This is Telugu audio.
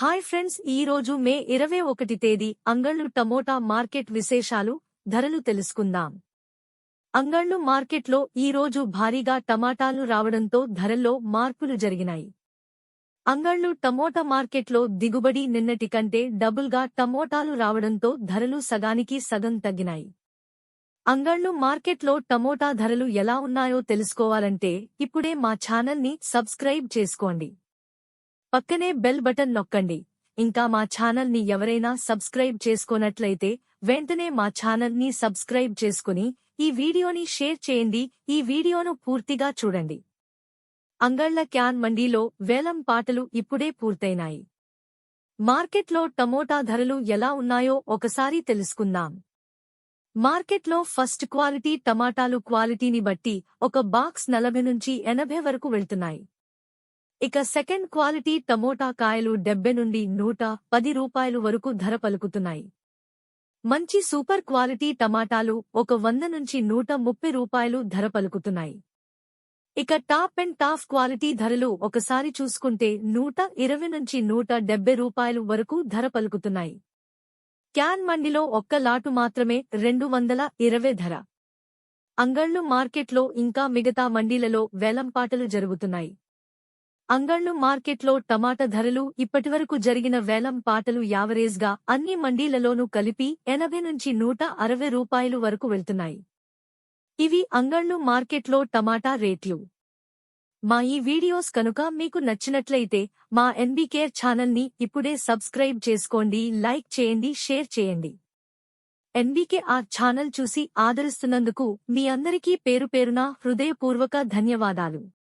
హాయ్ ఫ్రెండ్స్ ఈ రోజు మే ఇరవై ఒకటి తేదీ అంగళ్ళు టమోటా మార్కెట్ విశేషాలు ధరలు తెలుసుకుందాం. అంగళ్ళు మార్కెట్లో ఈ రోజు భారీగా టమాటాలు రావడంతో ధరల్లో మార్పులు జరిగినాయి. అంగళ్ళు టమోటా మార్కెట్లో దిగుబడి నిన్నటి కంటే డబుల్గా టమోటాలు రావడంతో ధరలు సగానికి సగం తగ్గినాయి. అంగళ్ళు మార్కెట్లో టమోటా ధరలు ఎలా ఉన్నాయో తెలుసుకోవాలంటే ఇప్పుడే మా ఛానల్ని సబ్స్క్రైబ్ చేసుకోండి. పక్కనే బెల్ బటన్ నొక్కండి. ఇంకా మా ఛానల్ని ఎవరైనా సబ్స్క్రైబ్ చేసుకోనట్లయితే వెంటనే మా ఛానల్ని సబ్స్క్రైబ్ చేసుకుని ఈ వీడియోని షేర్ చేయండి. ఈ వీడియోను పూర్తిగా చూడండి. అంగళ్ళ క్యాన్ మండీలో వేలం పాటలు ఇప్పుడే పూర్తయినాయి. మార్కెట్లో టమోటా ధరలు ఎలా ఉన్నాయో ఒకసారి తెలుసుకుందాం. మార్కెట్లో ఫస్ట్ క్వాలిటీ టమాటాలు క్వాలిటీని బట్టి ఒక బాక్స్ నలభై నుంచి ఎనభై వరకు వెళ్తున్నాయి. ఇక సెకండ్ క్వాలిటీ టమోటా కాయలు డెబ్బె నుండి నూట పది రూపాయలు వరకు ధర పలుకుతున్నాయి. మంచి సూపర్ క్వాలిటీ టమాటాలు ఒక వంద నుంచి నూట ముప్పై రూపాయలు ధర పలుకుతున్నాయి. ఇక టాప్ అండ్ టాప్ క్వాలిటీ ధరలు ఒకసారి చూసుకుంటే నూట ఇరవై నుంచి నూట డెబ్బై రూపాయలు వరకు ధర పలుకుతున్నాయి. క్యాన్ మండిలో ఒక్క లాటు మాత్రమే రెండు వందల ఇరవై ధర. అంగళ్ళు మార్కెట్లో ఇంకా మిగతా మండీలలో వేలంపాటలు జరుగుతున్నాయి. అంగళ్ళు మార్కెట్లో టమాటా ధరలు ఇప్పటివరకు జరిగిన వేలం పాటలు యావరేజ్గా అన్ని మండీలలోనూ కలిపి ఎనభై నుంచి నూట అరవై రూపాయలు వరకు వెళ్తున్నాయి. ఇవి అంగళ్ళు మార్కెట్లో టమాటా రేట్లు. మా ఈ వీడియోస్ కనుక మీకు నచ్చినట్లయితే మా ఎన్బీకేర్ ఛానల్ని ఇప్పుడే సబ్స్క్రైబ్ చేసుకోండి లైక్ చేయండి షేర్ చేయండి. ఎన్బీకే ఆ ఛానల్ చూసి ఆదరిస్తున్నందుకు మీ అందరికీ పేరు పేరున హృదయపూర్వక ధన్యవాదాలు.